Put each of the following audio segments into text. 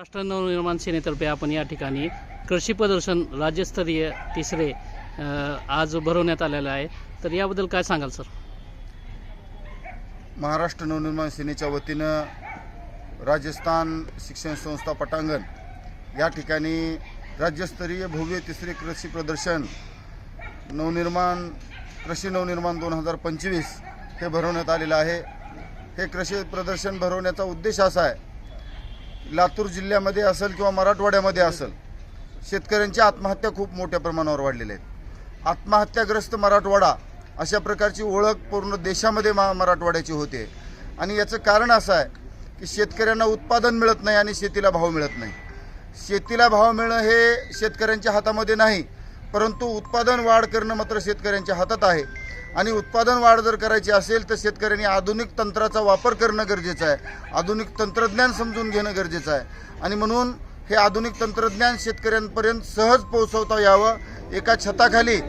महाराष्ट्र नवनिर्माण सेनेतर्फे आपण या ठिकाणी कृषी प्रदर्शन राज्यस्तरीय तिसरे आज भरवण्यात आलेलं आहे. तर याबद्दल काय सांगाल सर? महाराष्ट्र नवनिर्माण सेनेच्या वतीनं राजस्थान शिक्षण संस्था पटांगण या ठिकाणी राज्यस्तरीय भव्य तिसरे कृषी प्रदर्शन नवनिर्माण कृषी नवनिर्माण दोन हजार पंचवीस हे भरवण्यात आलेलं आहे. हे कृषी प्रदर्शन भरवण्याचा उद्देश असा आहे लातूर जिल्ह्यामध्ये असेल किंवा मराठवाड्यामध्ये असेल शेतकऱ्यांची आत्महत्या खूप मोठ्या प्रमाणावर वाढलेल्या आहेत आत्महत्याग्रस्त मराठवाडा अशा प्रकारची ओळख पूर्ण देशामध्ये मा मराठवाड्याची होते. आणि याचं कारण असं आहे की शेतकऱ्यांना उत्पादन मिळत नाही आणि शेतीला भाव मिळत नाही. शेतीला भाव मिळणं हे शेतकऱ्यांच्या हातामध्ये नाही परंतु उत्पादन वाढ करणं मात्र शेतकऱ्यांच्या हातात आहे. आणि उत्पादन वाढ जर करायची असेल तर शेतकऱ्यांनी आधुनिक तंत्राचा वापर करणं गरजेचं आहे. आधुनिक तंत्रज्ञान समजून घेणं गरजेचं आहे. आणि म्हणून हे आधुनिक तंत्रज्ञान शेतकऱ्यांपर्यंत सहज पोहोचवता यावं. एका छताखाली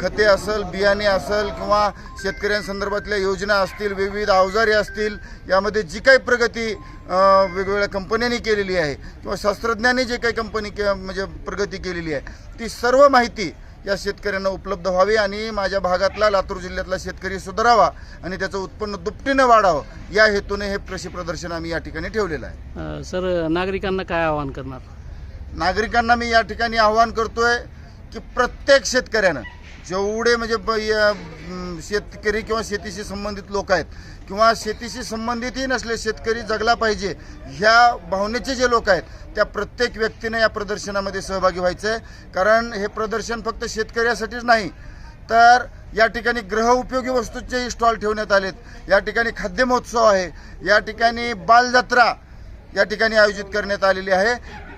खते असेल बियाणे असेल किंवा शेतकऱ्यांसंदर्भातल्या योजना असतील विविध अवजारे असतील यामध्ये जी काही प्रगती वेगवेगळ्या कंपन्यांनी केलेली आहे किंवा शास्त्रज्ञांनी जे काही कंपनी के म्हणजे प्रगती केलेली आहे ती सर्व माहिती या शेतकऱ्यांना उपलब्ध व्हावी आणि माझ्या भागातला लातूर जिल्ह्यातला शेतकरी सुधारावा आणि त्याचं उत्पन्न दुपटीनं वाढावं या हेतूने हे कृषी प्रदर्शन आम्ही या ठिकाणी ठेवलेलं आहे. सर नागरिकांना काय आवाहन करणार? नागरिकांना मी या ठिकाणी आव्हान करतोय की प्रत्येक शेतकऱ्यानं जेवढे म्हणजे शेतकरी किंवा शेतीशी संबंधित लोक आहेत किंवा शेतीशी संबंधितही नसले शेतकरी जगला पाहिजे ह्या भावनेचे जे लोक आहेत त्या प्रत्येक व्यक्तीने या प्रदर्शनामध्ये सहभागी व्हायचं आहे कारण हे प्रदर्शन फक्त शेतकऱ्यासाठीच नाही तर या ठिकाणी ग्रह उपयोगी वस्तूंचेही स्टॉल ठेवण्यात आलेत. या ठिकाणी खाद्य महोत्सव आहे. या ठिकाणी बालजत्रा या ठिकाणी आयोजित करण्यात आलेली आहे.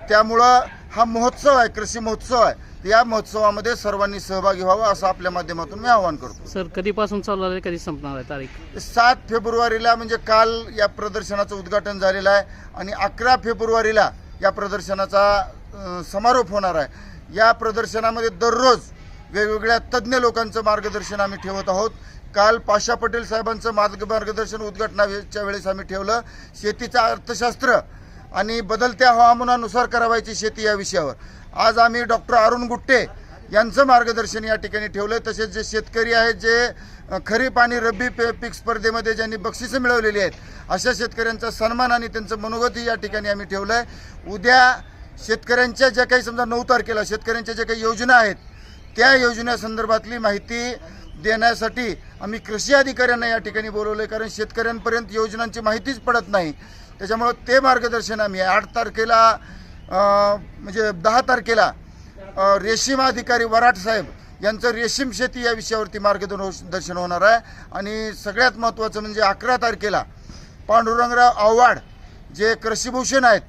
त्यामुळं हा महोत्सव आहे कृषी महोत्सव आहे. या महोत्सवामध्ये सर्वांनी सहभागी व्हावं असं आपल्या माध्यमातून मी आवाहन करतो. सर कधीपासून चालू आहे कधी संपणार आहे तारीख? सात फेब्रुवारीला म्हणजे काल या प्रदर्शनाचं उद्घाटन झालेलं आहे आणि अकरा फेब्रुवारीला या प्रदर्शनाचा समारोप होणार आहे. या प्रदर्शनामध्ये दररोज वेगवेगळ्या तज्ज्ञ लोकांचं मार्गदर्शन आम्ही ठेवत आहोत. काल पाशा पटेल साहेबांचं मार्ग मार्गदर्शन उद्घाटनाच्या वेळेस आम्ही ठेवलं. शेतीचं अर्थशास्त्र आणि बदलत्या हवामानानुसार करावायची शेती या विषयावर. आज आम्ही डॉक्टर अरुण गुट्टे यांचं मार्गदर्शन या ठिकाणी ठेवलं तसेच जे शेतकरी आहेत जे खरीप आणि रब्बी पे पीक स्पर्धेमध्ये ज्यांनी बक्षिसं मिळवलेली आहेत अशा शेतकऱ्यांचा सन्मान आणि त्यांचं मनोगतही या ठिकाणी आम्ही ठेवलं आहे उद्या शेतकऱ्यांच्या ज्या काही समजा नऊ तारखेला शेतकऱ्यांच्या ज्या काही योजना आहेत त्या योजनेसंदर्भातली माहिती देण्यासाठी आम्ही कृषी अधिकाऱ्यांना या ठिकाणी बोलवलं आहे कारण शेतकऱ्यांपर्यंत योजनांची माहितीच पडत नाही. त्याच्यामुळं ते मार्गदर्शन आम्ही आठ तारखेला म्हणजे दहा तारखेला रेशीम अधिकारी वराट साहेब यांचं रेशीम शेती या विषयावरती मार्गदर्शन होणार आहे. आणि सगळ्यात महत्त्वाचं म्हणजे अकरा तारखेला पांडुरंगराव आव्हाड जे कृषीभूषण आहेत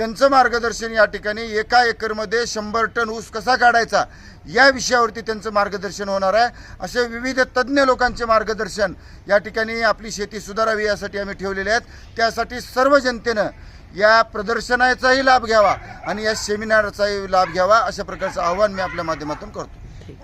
त्यांचं मार्गदर्शन या ठिकाणी एका एकरमध्ये शंभर टन ऊस कसा काढायचा या विषयावरती त्यांचं मार्गदर्शन होणार आहे. असे विविध तज्ज्ञ लोकांचे मार्गदर्शन या ठिकाणी आपली शेती सुधारावी यासाठी आम्ही ठेवलेले आहेत. त्यासाठी सर्व जनतेनं या प्रदर्शनाचाही लाभ घ्यावा आणि या सेमिनारचाही लाभ घ्यावा अशा प्रकारचं आव्हान मी आपल्या माध्यमातून करतो. ठीक.